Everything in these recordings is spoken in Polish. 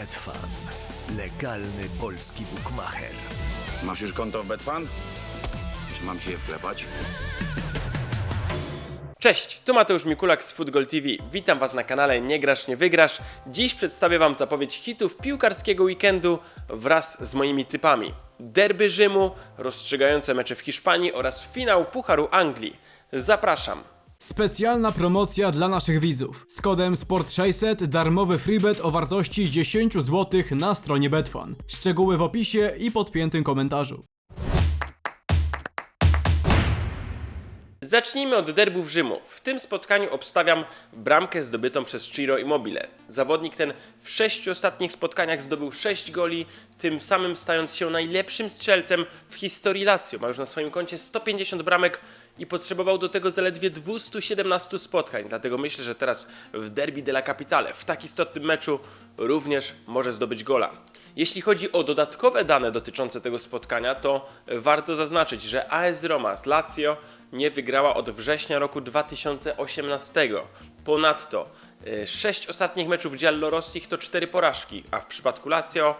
Betfan. Legalny polski bukmacher. Masz już konto w Betfan? Czy mam ci je wklepać? Cześć, tu Mateusz Mikulak z Football TV. Witam Was na kanale Nie Grasz Nie Wygrasz. Dziś przedstawię Wam zapowiedź hitów piłkarskiego weekendu wraz z moimi typami. Derby Rzymu, rozstrzygające mecze w Hiszpanii oraz finał Pucharu Anglii. Zapraszam. Specjalna promocja dla naszych widzów. Z kodem SPORT600 darmowy freebet o wartości 10 zł na stronie Betfan. Szczegóły w opisie i podpiętym komentarzu. Zacznijmy od derbów Rzymu. W tym spotkaniu obstawiam bramkę zdobytą przez Ciro Immobile. Zawodnik ten w sześciu ostatnich spotkaniach zdobył 6 goli, tym samym stając się najlepszym strzelcem w historii Lazio. Ma już na swoim koncie 150 bramek i potrzebował do tego zaledwie 217 spotkań. Dlatego myślę, że teraz w derby della Capitale, w tak istotnym meczu, również może zdobyć gola. Jeśli chodzi o dodatkowe dane dotyczące tego spotkania, to warto zaznaczyć, że AS Roma z Lazio nie wygrała od września roku 2018. Ponadto 6 ostatnich meczów Giallorossich to 4 porażki, a w przypadku Lazio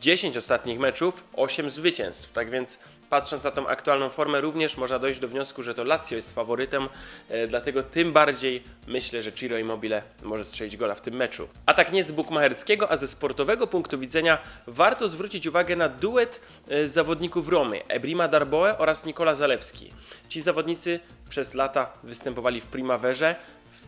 10 ostatnich meczów, 8 zwycięstw. Tak więc patrząc na tą aktualną formę, również można dojść do wniosku, że to Lazio jest faworytem, e, dlatego tym bardziej myślę, że Ciro Immobile może strzelić gola w tym meczu. A tak nie z bukmacherskiego, a ze sportowego punktu widzenia warto zwrócić uwagę na duet e, zawodników Romy, Ebrima Darboe oraz Nikola Zalewski. Ci zawodnicy przez lata występowali w Primaverze,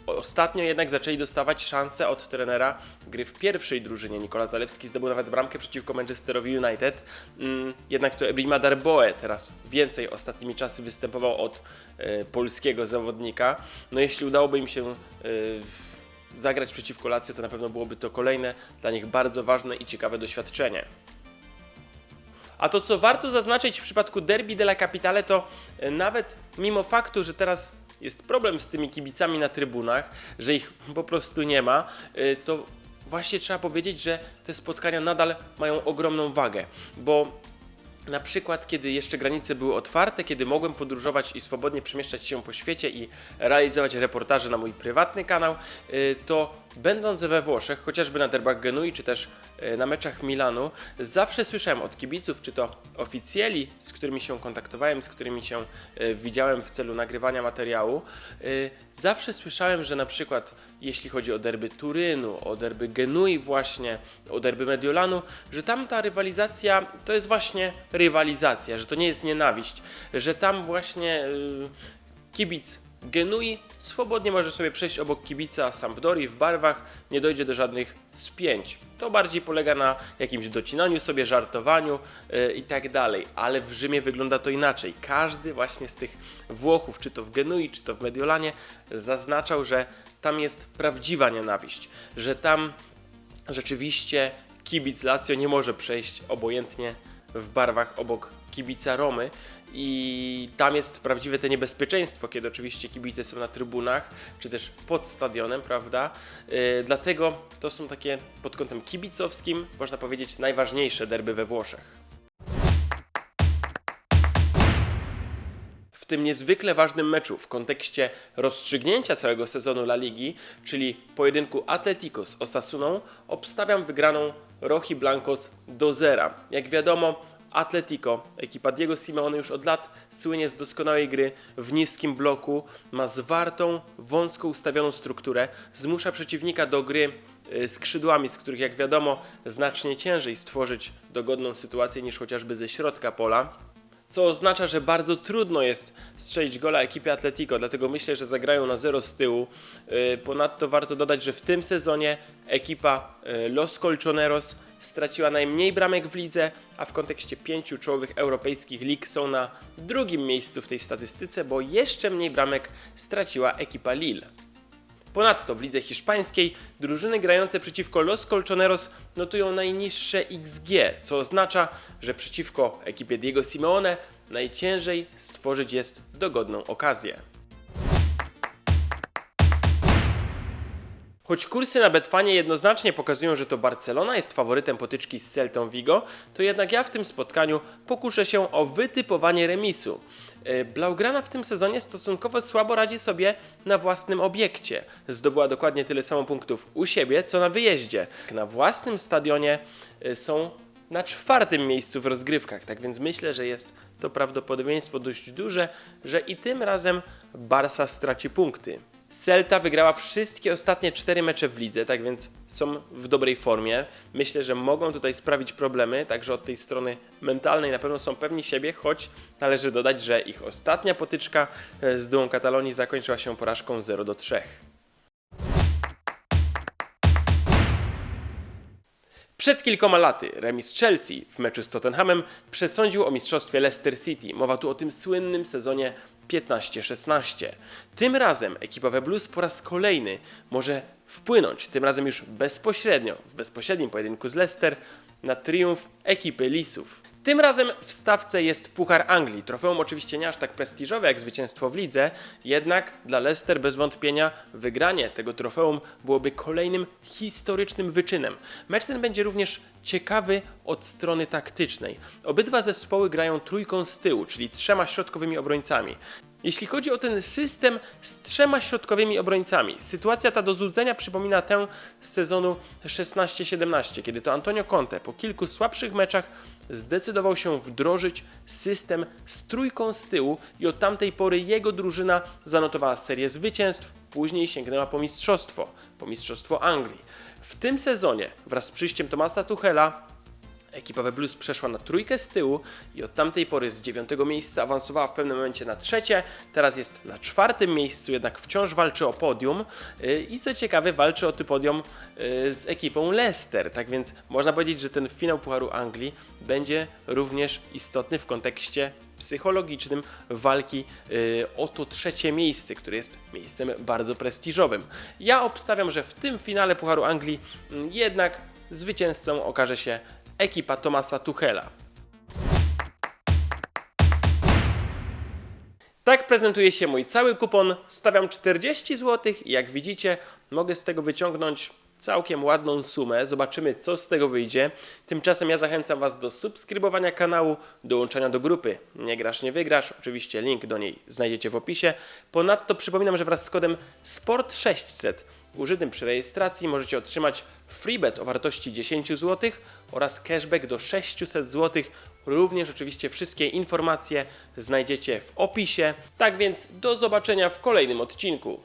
Ostatnio jednak zaczęli dostawać szanse od trenera gry w pierwszej drużynie. Nikola Zalewski zdobył nawet bramkę przeciwko Manchesterowi United. Mm, Jednak to Ebrima Darboe teraz więcej ostatnimi czasy występował od e, polskiego zawodnika. No jeśli udałoby im się e, zagrać przeciwko Lazio, to na pewno byłoby to kolejne dla nich bardzo ważne i ciekawe doświadczenie. A to, co warto zaznaczyć w przypadku Derby della Capitale, to e, nawet mimo faktu, że teraz jest problem z tymi kibicami na trybunach, że ich po prostu nie ma, to właśnie trzeba powiedzieć, że te spotkania nadal mają ogromną wagę, bo na przykład, kiedy jeszcze granice były otwarte, kiedy mogłem podróżować i swobodnie przemieszczać się po świecie i realizować reportaże na mój prywatny kanał, y, to będąc we Włoszech, chociażby na derbach Genui, czy też y, na meczach Milanu, zawsze słyszałem od kibiców, czy to oficjeli, z którymi się kontaktowałem, z którymi się y, widziałem w celu nagrywania materiału, zawsze słyszałem, że na przykład jeśli chodzi o derby Turynu, o derby Genui właśnie, o derby Mediolanu, że tam ta rywalizacja to jest właśnie rywalizacja, że to nie jest nienawiść, że tam właśnie y, kibic Genui swobodnie może sobie przejść obok kibica Sampdori w barwach, nie dojdzie do żadnych spięć. To bardziej polega na jakimś docinaniu sobie, żartowaniu yy, i tak dalej, ale w Rzymie wygląda to inaczej. Każdy właśnie z tych Włochów, czy to w Genui, czy to w Mediolanie, zaznaczał, że tam jest prawdziwa nienawiść, że tam rzeczywiście kibic Lazio nie może przejść obojętnie w barwach obok kibica Romy i tam jest prawdziwe te niebezpieczeństwo, kiedy oczywiście kibice są na trybunach, czy też pod stadionem, prawda? Yy, dlatego to są takie pod kątem kibicowskim, można powiedzieć, najważniejsze derby we Włoszech. w tym niezwykle ważnym meczu w kontekście rozstrzygnięcia całego sezonu La Ligi, czyli pojedynku Atletico z Osasuną, obstawiam wygraną Rochi Blancos do zera. Jak wiadomo, Atletico, ekipa Diego Simeone już od lat słynie z doskonałej gry w niskim bloku, ma zwartą, wąsko ustawioną strukturę, zmusza przeciwnika do gry y, skrzydłami, z których jak wiadomo znacznie ciężej stworzyć dogodną sytuację niż chociażby ze środka pola co oznacza, że bardzo trudno jest strzelić gola ekipie Atletico, dlatego myślę, że zagrają na zero z tyłu. Yy, Ponadto warto dodać, że w tym sezonie ekipa yy, Los Colchoneros straciła najmniej bramek w lidze, a w kontekście pięciu czołowych europejskich lig są na drugim miejscu w tej statystyce, bo jeszcze mniej bramek straciła ekipa Lille. Ponadto w lidze hiszpańskiej drużyny grające przeciwko Los Colchoneros notują najniższe XG, co oznacza, że przeciwko ekipie Diego Simeone najciężej stworzyć jest dogodną okazję. Choć kursy na Betfanie jednoznacznie pokazują, że to Barcelona jest faworytem potyczki z Celtą Vigo, to jednak ja w tym spotkaniu pokuszę się o wytypowanie remisu. E, Blaugrana w tym sezonie stosunkowo słabo radzi sobie na własnym obiekcie. Zdobyła dokładnie tyle samo punktów u siebie, co na wyjeździe. Na własnym stadionie e, są na czwartym miejscu w rozgrywkach, tak więc myślę, że jest to prawdopodobieństwo dość duże, że i tym razem Barca straci punkty. Celta wygrała wszystkie ostatnie cztery mecze w lidze, tak więc są w dobrej formie. Myślę, że mogą tutaj sprawić problemy, także od tej strony mentalnej na pewno są pewni siebie, choć należy dodać, że ich ostatnia potyczka e, z duą Katalonii zakończyła się porażką 0 do 3. Przed kilkoma laty remis Chelsea w meczu z Tottenhamem przesądził o mistrzostwie Leicester City. Mowa tu o tym słynnym sezonie 15-16. Tym razem ekipa We Blues po raz kolejny może wpłynąć, tym razem już bezpośrednio, w bezpośrednim pojedynku z Leicester, na triumf ekipy Lisów. Tym razem w stawce jest Puchar Anglii. Trofeum oczywiście nie aż tak prestiżowe jak zwycięstwo w lidze, jednak dla Leicester bez wątpienia wygranie tego trofeum byłoby kolejnym historycznym wyczynem. Mecz ten będzie również ciekawy od strony taktycznej. Obydwa zespoły grają trójką z tyłu, czyli trzema środkowymi obrońcami. Jeśli chodzi o ten system z trzema środkowymi obrońcami, sytuacja ta do złudzenia przypomina tę z sezonu 16-17, kiedy to Antonio Conte po kilku słabszych meczach zdecydował się wdrożyć system z trójką z tyłu i od tamtej pory jego drużyna zanotowała serię zwycięstw, później sięgnęła po mistrzostwo, po mistrzostwo Anglii. W tym sezonie wraz z przyjściem Tomasa Tuchela Ekipa We Blues przeszła na trójkę z tyłu i od tamtej pory z dziewiątego miejsca awansowała w pewnym momencie na trzecie, teraz jest na czwartym miejscu, jednak wciąż walczy o podium yy, i co ciekawe walczy o to podium yy, z ekipą Leicester, tak więc można powiedzieć, że ten finał Pucharu Anglii będzie również istotny w kontekście psychologicznym walki yy, o to trzecie miejsce, które jest miejscem bardzo prestiżowym. Ja obstawiam, że w tym finale Pucharu Anglii jednak zwycięzcą okaże się ekipa Tomasa Tuchela. Tak prezentuje się mój cały kupon. Stawiam 40 zł i jak widzicie, mogę z tego wyciągnąć całkiem ładną sumę. Zobaczymy, co z tego wyjdzie. Tymczasem ja zachęcam Was do subskrybowania kanału, dołączania do grupy Nie grasz, nie wygrasz. Oczywiście link do niej znajdziecie w opisie. Ponadto przypominam, że wraz z kodem SPORT600 użytym przy rejestracji możecie otrzymać freebet o wartości 10 zł oraz cashback do 600 zł. Również oczywiście wszystkie informacje znajdziecie w opisie. Tak więc do zobaczenia w kolejnym odcinku.